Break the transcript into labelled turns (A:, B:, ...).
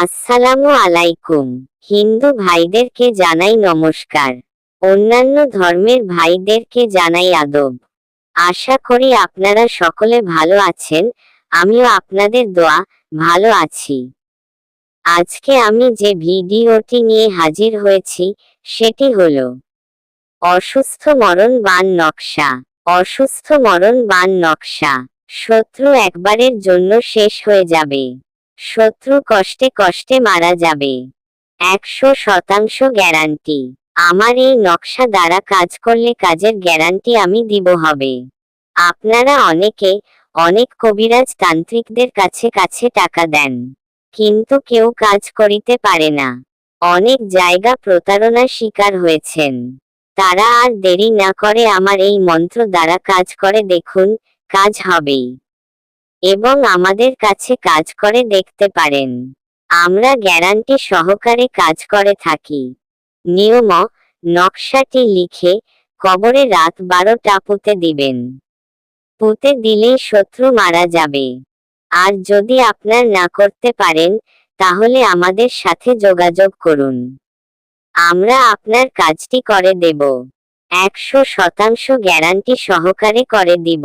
A: আসসালামু আলাইকুম। হিন্দু ভাইদেরকে জানাই নমস্কার। অন্যান্য ধর্মের ভাইদেরকে জানাই আদব। আশা করি আপনারা সকলে ভালো আছেন, আমিও আপনাদের দোয়া, ভালো আছি। আজকে আমি যে ভিডিওটি নিয়ে হাজির হয়েছি, সেটি হল অসুস্থ মরণ বান নকশা। অসুস্থ মরণ বান নকশা। শত্রু একবারের জন্য শেষ হয়ে যাবে। শত্রু কষ্টে কষ্টে মারা যাবে। একশো শতাংশ গ্যারান্টি। আমার এই নকশা দ্বারা কাজ করলে কাজের গ্যারান্টি আমি দিব হবে। আপনারা অনেকে অনেক কবিরাজ তান্ত্রিকদের কাছে কাছে টাকা দেন, কিন্তু কেউ কাজ করিতে পারে না। অনেক জায়গা প্রতারণার শিকার হয়েছেন। তারা আর দেরি না করে আমার এই মন্ত্র দ্বারা কাজ করে দেখুন, কাজ হবেই। এবং আমাদের কাছে কাজ করে দেখতে পারেন। আমরা গ্যারান্টি সহকারে কাজ করে থাকি। নিয়ম, নকশাটি লিখে কবরে রাত বারোটা পুঁতে দিবেন। পুঁতে দিলেই শত্রু মারা যাবে। আর যদি আপনার না করতে পারেন, তাহলে আমাদের সাথে যোগাযোগ করুন। আমরা আপনার কাজটি করে দেব। একশো শতাংশ গ্যারান্টি সহকারে করে দিব।